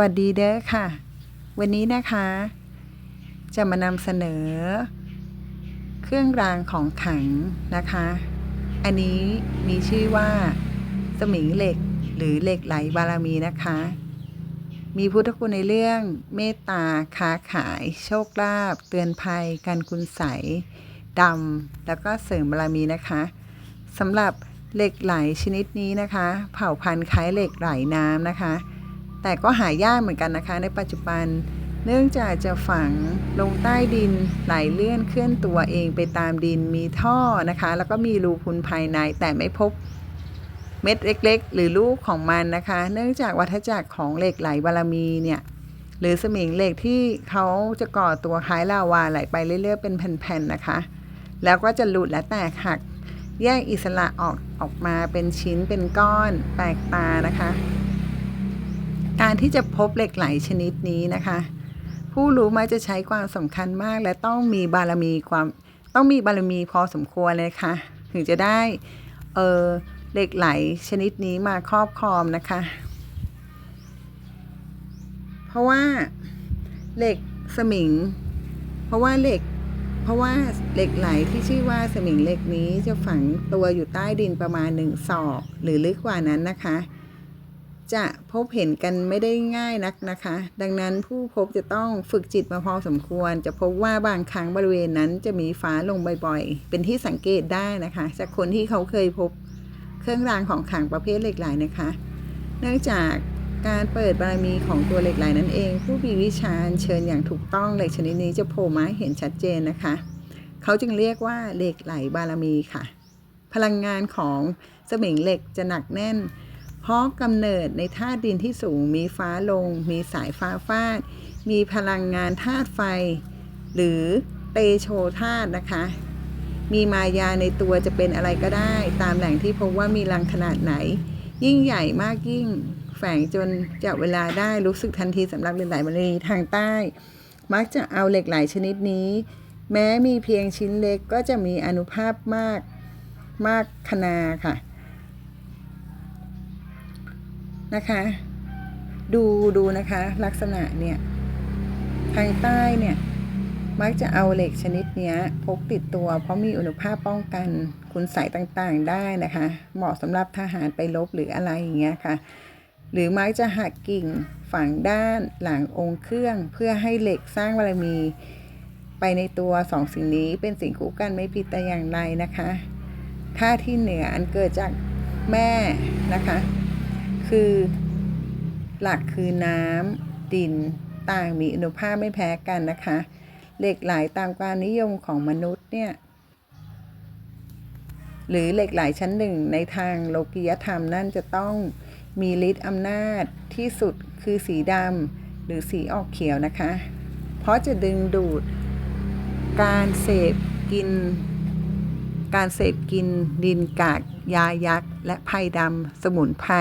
วัสดีเด้อค่ะ วันนี้นะคะ จะมานำเสนอ เครื่องรางของขังนะคะ อันนี้มีชื่อว่าสมิงเหล็กหรือเหล็กไหลบารมีนะคะ มีพุทธคุณในเรื่องเมตตาค้าขาย โชคลาภเตือนภัย การคุณใสดำแล้วก็เสริมบารมีนะคะสำหรับเหล็กไหลชนิดนี้นะคะ เผ่าพันธุ์คล้ายเหล็กไหลน้ำนะคะ แต่ก็หายากเหมือนกันนะคะในปัจจุบัน เนื่องจากจะฝังลงใต้ดินไหลเลื่อนเคลื่อนตัวเองไปตามดินมีท่อนะคะ แล้วก็มีรูพุนภายในแต่ไม่พบเม็ดเล็ก ๆ หรือลูกของมันนะคะ เนื่องจากวัฏจักรของเหล็กไหลบารมีเนี่ยหรือสมิงเหล็กที่เขาจะก่อตัวคล้ายลาวาไหลไปเรื่อยๆเป็นแผ่นๆนะคะ แล้วก็จะหลุดและแตกหัก แยกอิสระออกออกมาเป็นชิ้นเป็นก้อนแปลกตานะคะ ที่จะพบเหล็กไหลชนิดนี้นะคะ ผู้รู้มักจะใช้ความสำคัญมาก และต้องมีบารมีความต้องมีบารมีพอสมควรเลยค่ะ ถึงจะได้เออเหล็กไหลชนิดนี้มาครอบครองนะคะ เพราะว่าเหล็กสมิง เพราะว่าเหล็กเพราะว่าเหล็กไหลที่ชื่อว่าสมิงเหล็กนี้จะฝังตัวอยู่ใต้ดินประมาณหนึ่งศอก หรือลึกกว่านั้นนะคะ จะพบเห็นกันไม่ได้ง่ายนักนะคะ ดังนั้นผู้พบจะต้องฝึกจิตมาพอสมควร จะพบว่าบางครั้งบริเวณนั้นจะมีฟ้าลงบ่อยๆ เป็นที่สังเกตได้นะคะ จากคนที่เขาเคยพบเครื่องรางของขลังประเภทเหล็กไหลนะคะ เนื่องจากการเปิดบารมีของตัวเหล็กไหลนั่นเอง ผู้มีวิชาเชิญอย่างถูกต้องเหล็กชนิดนี้จะโผล่มาเห็นชัดเจนนะคะ เขาจึงเรียกว่าเหล็กไหลบารมีค่ะ พลังงานของสมิงเหล็กจะหนักแน่น เพราะกำเนิดในธาตุดินที่สูงมีฟ้าลง มีสายฟ้าฟาด มีพลังงานธาตุไฟ หรือเตโชธาตุนะคะ มีมายาในตัวจะเป็นอะไรก็ได้ ตามแหล่งที่พบว่ามีรังขนาดไหน ยิ่งใหญ่มากยิ่ง แฝงจนจับเวลาได้รู้สึกทันทีสำหรับเหล็กไหลบารมีทางใต้ มักจะเอาเหล็กไหลชนิดนี้ แม้มีเพียงชิ้นเล็กก็จะมีอนุภาพมากมากคณาค่ะ นะคะ ดูดูนะคะ ลักษณะเนี่ยทางใต้เนี่ยมักจะเอาเหล็กชนิดนี้พกติดตัว เพราะมีอนุภาพป้องกันคุณใสยต่างๆได้นะคะ เหมาะสำหรับทหารไปรบหรืออะไรอย่างเงี้ยค่ะ หรือไมักจะหักกิ่งฝังด้านหลังองค์เครื่อง เพื่อให้เหล็กสร้างบารมี ไปในตัวสองสิ่งนี้เป็นสิ่งคู่กันไม่ผิดแต่อย่างใดนะคะค่าที่เหนืออันเกิดจากแม่นะคะ คือหลักคือน้ำดินต่างมีอนุภาพไม่แพ้กันนะคะ เหล็กไหลตามความนิยมของมนุษย์เนี่ยหรือเหล็กไหลชั้นหนึ่งในทางโลกียธรรมนั่นจะต้องมีฤทธิ์อำนาจที่สุดคือสีดำหรือสีออกเขียวนะคะ เพราะจะดึงดูดการเสพกิน การเสพกินดินกากยายักษ์ และไพรดำสมุนไพร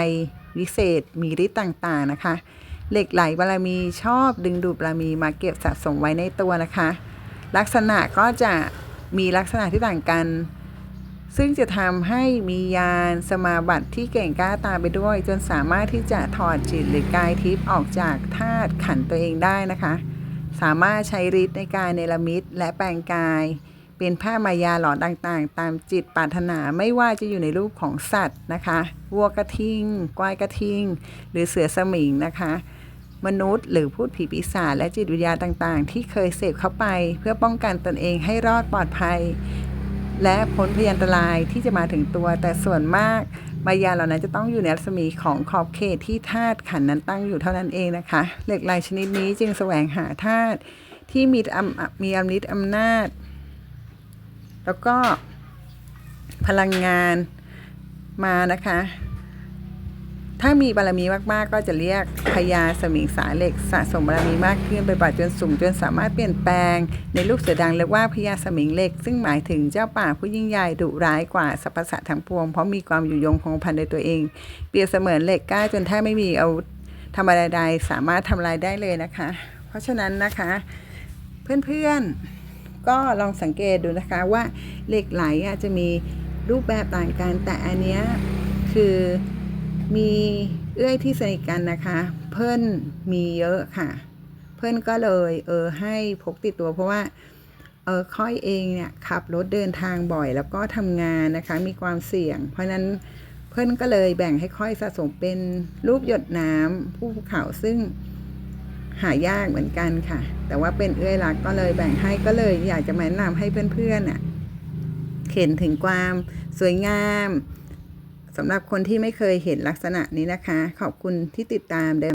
วิเศษ มีฤทธิ์ต่างๆนะคะ เหล็กไหลบารมีชอบดึงดูดบารมีมาเก็บสะสมไว้ในตัวนะคะ ลักษณะก็จะมีลักษณะที่ต่างกัน ซึ่งจะทำให้มียานสมาบัติที่เก่งกล้าตามไปด้วย จนสามารถที่จะถอดจิตหรือกายทิพย์ออกจากธาตุขันตัวเองได้นะคะ สามารถใช้ฤทธิ์ในการเนรมิตและแปลงกาย เป็นผ้ามายาหลอนต่างๆ ตามจิตปรารถนาไม่ว่าจะอยู่ในรูปของสัตว์นะคะวัวกระทิงกวายกระทิง หรือเสือสมิงนะคะ มนุษย์หรือพูดผีปีศาจและจิตวิญญาณต่างๆ ที่เคยเสพเข้าไป เพื่อป้องกันตนเองให้รอดปลอดภัย และพ้นพยันตรายที่จะมาถึงตัว แต่ส่วนมากมายาเหล่านั้นจะต้องอยู่ในรัศมีของขอบเขตที่ธาตุขันนั้นตั้งอยู่เท่านั้นเองนะคะ เหล็กไหลชนิดนี้จึงแสวงหาธาตุที่มีอำมีอำนิดอำนาจ แล้วก็พลังงานมานะคะ ถ้ามีบารมีมากๆ ก็จะเรียกพญาสมิงสาเหล็กสะสมบารมีมากขึ้นไปบัดจนสูงจนสามารถเปลี่ยนแปลง ในลูกเสือดังเรียกว่าพญาสมิงเหล็ก ซึ่งหมายถึงเจ้าป่าผู้ยิ่งใหญ่ดุร้ายกว่าสรรพสัตว์ทั้งปวงเพราะมีความอยู่ยงคงพันในตัวเอง เปรียบเสมือนเหล็กกล้าจนแทบไม่มีอาวุธทำอะไรใดสามารถทำลายได้เลยนะคะ เพราะฉะนั้นนะคะ เพื่อนๆ ก็ลองสังเกตดูนะคะว่าเหล็กไหลจะมีรูปแบบต่างกัน แต่อันเนี้ยคือมีเอื้อยที่สนิทกันนะคะ เพื่อนมีเยอะค่ะ เพื่อนก็เลยเออให้พกติดตัวเพราะว่าเออค่อยเองเนี่ยขับรถเดินทางบ่อย แล้วก็ทำงานนะคะมีความเสี่ยง เพราะนั้นเพื่อนก็เลยแบ่งให้ค่อยสะสมเป็นรูปหยดน้ำผู้ภูเขาซึ่ง หายากเหมือนกันค่ะ แต่ว่าเป็นเอื้อยรักก็เลยแบ่งให้ก็เลยอยากจะแนะนำให้เพื่อนๆน่ะเห็นถึงความสวยงามสำหรับคนที่ไม่เคยเห็นลักษณะนี้นะคะ ขอบคุณที่ติดตามเดิม